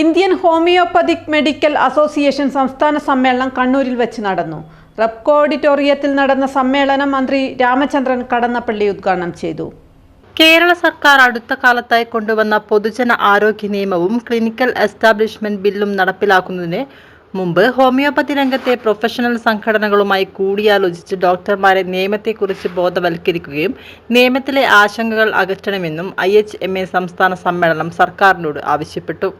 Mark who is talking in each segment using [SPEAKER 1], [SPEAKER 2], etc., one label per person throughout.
[SPEAKER 1] Indian homoeopathic medical association സംസ്ഥാന സമ്മേളനം കണ്ണൂരിൽ വെച്ച് നടന്നു. റെപ്കോ ഓഡിറ്റോറിയത്തിൽ നടന്ന സമ്മേളനം മന്ത്രി രാമചന്ദ്രൻ കടന്നപ്പള്ളി ഉദ്ഘാടനം ചെയ്തു.
[SPEAKER 2] കേരള സർക്കാർ അടുത്ത കാലത്തായി കൊണ്ടുവന്ന പൊതുജന ആരോഗ്യ നിയമവും ക്ലിനിക്കൽ എസ്റ്റാബ്ലിഷ്മെന്റ് ബില്ലും നടപ്പിലാക്കുന്നതിന് മുമ്പ് ഹോമിയോപ്പതി രംഗത്തെ പ്രൊഫഷണൽ സംഘടനകളുമായി കൂടിയാലോചിച്ച് ഡോക്ടർമാരെ നിയമത്തെക്കുറിച്ച് ബോധവൽക്കരിക്കുകയും നിയമത്തിലെ ആശങ്കകൾ അകറ്റണമെന്നും ഐ എച്ച് എം എ സംസ്ഥാന സമ്മേളനം സർക്കാരിനോട് ആവശ്യപ്പെട്ടു.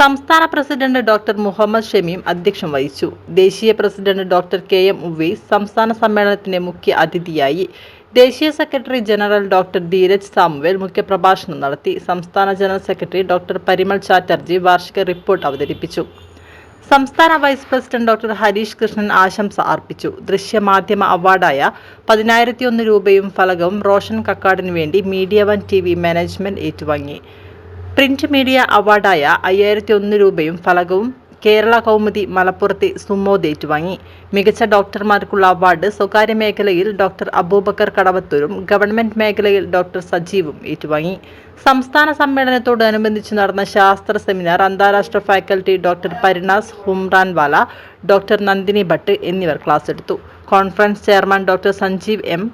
[SPEAKER 2] സംസ്ഥാന പ്രസിഡന്റ് ഡോക്ടർ മുഹമ്മദ് ഷമീം അധ്യക്ഷം വഹിച്ചു. ദേശീയ president doctor K M Uvais സംസ്ഥാന സമ്മേളനത്തിന്റെ മുഖ്യ അതിഥിയായി. ദേശീയ secretary general doctor Dheeraj Samuel മുഖ്യപ്രഭാഷണം നടത്തി. സംസ്ഥാന general secretary doctor Parimal Chatterjee വാർഷിക റിപ്പോർട്ട് അവതരിപ്പിച്ചു. സംസ്ഥാന vice president doctor Harish Krishnan ആശംസ അർപ്പിച്ചു. ദൃശ്യമാധ്യമ അവാർഡായ പതിനായിരത്തി ഒന്ന് രൂപയും ഫലകവും റോഷൻ കക്കാടിന് വേണ്ടി media one T V management ഏറ്റുവാങ്ങി. പ്രിന്റ് മീഡിയ അവാർഡായ അയ്യായിരത്തി ഒന്ന് രൂപയും ഫലകവും കേരള കൗമുദി മലപ്പുറത്തെ സുമോദ് ഏറ്റുവാങ്ങി മികച്ച ഡോക്ടർമാർക്കുള്ള അവാർഡ് സ്വകാര്യ മേഖലയിൽ ഡോക്ടർ അബൂബക്കർ കടവത്തൂരും ഗവൺമെന്റ് മേഖലയിൽ ഡോക്ടർ സജീവും ഏറ്റുവാങ്ങി. സംസ്ഥാന സമ്മേളനത്തോടനുബന്ധിച്ച് നടന്ന ശാസ്ത്ര സെമിനാർ അന്താരാഷ്ട്ര faculty doctor Parinaz Humranwala doctor Nandini Bhatt എന്നിവർ ക്ലാസ് എടുത്തു. Conference chairman doctor Sanjeev M.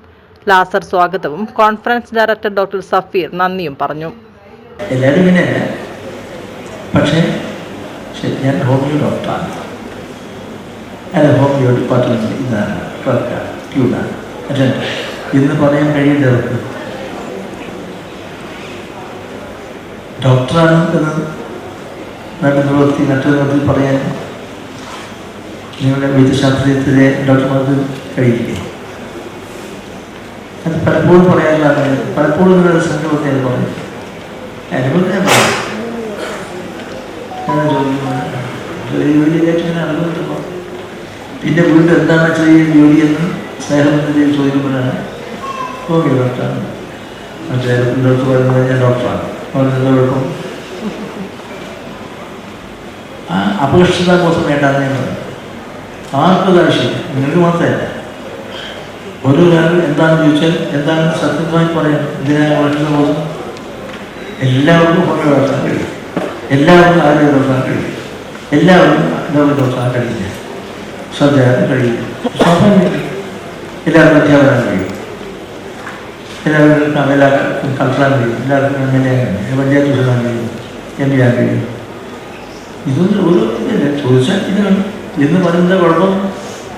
[SPEAKER 2] Lazar സ്വാഗതവും കോൺഫറൻസ് ഡയറക്ടർ ഡോക്ടർ സഫീർ നന്ദിയും പറഞ്ഞു.
[SPEAKER 3] എല്ലാവരും പക്ഷേ ശരി ഞാൻ ഹോമിയോ ഡോക്ടറാണ് അല്ല ഹോമിയോ ഡിപ്പാർട്ട്മെന്റ് ഇതാണ് ക്ലർക്കാണ് ട്യൂണാണ് അറ്റൻഡ് ഇന്ന് പറയാൻ കഴിയേണ്ടവർക്ക് ഡോക്ടറാണ് എന്ന് നല്ല പ്രവൃത്തി മറ്റൊരു തരത്തിൽ പറയാൻ നിങ്ങളുടെ വൈദ്യശാസ്ത്രത്തിലെ ഡോക്ടർമാർക്ക് കഴിയില്ലേ? അത് പലപ്പോഴും പറയാനുള്ള പലപ്പോഴും നിങ്ങളുടെ സംഘടന അത് പറയും അനുഭവം ഞാൻ പറയാം ജോലി അനുഭവിക്കുന്നു പിന്നെ വീണ്ടും എന്താണ് ചെറിയ ജോലിയെന്ന് സ്നേഹത്തിന്റെ ചോദിക്കുമ്പോഴാണ് ഹോമിയോ ഡോക്ടറാണ് അദ്ദേഹത്തിന്റെ അടുത്ത് പറയുന്നത് ഞാൻ ഡോക്ടറാണ് കുഴപ്പം ആ അപകർഷതാ ബോധം വേണ്ടാന്ന് ഞാൻ പറഞ്ഞു ആർക്കും ആവശ്യമില്ല. നിങ്ങൾക്ക് മാത്രമല്ല. ഓരോ കാര്യം എന്താണെന്ന് ചോദിച്ചാൽ എന്താണെന്ന് സത്യമായി പറയാം ഇതിനായി അപകർഷിത ബോധം എല്ലാവർക്കും ഹോമിയോ ഡോക്ടറാൻ കഴിയും എല്ലാവർക്കും ആരോഗ്യ ഡോക്ടറാൻ കഴിയും എല്ലാവർക്കും ലോക ഡോക്ടറാൻ കഴിയില്ല ശ്രദ്ധയാക്കാൻ കഴിയില്ല സ്വാഭാവികം എല്ലാവർക്കും അധ്യാപനം കഴിയും. എല്ലാവർക്കും എല്ലാവർക്കും കളക്ടറാൻ കഴിയും. എല്ലാവർക്കും M L A panchayat president കഴിയും. എം പി കഴിയും. ഇതൊന്നും ഒരു ഇതില്ല. ചോദിച്ചാൽ ഇതിനാണ് ഇന്ന് പറയുന്നത് കുഴപ്പം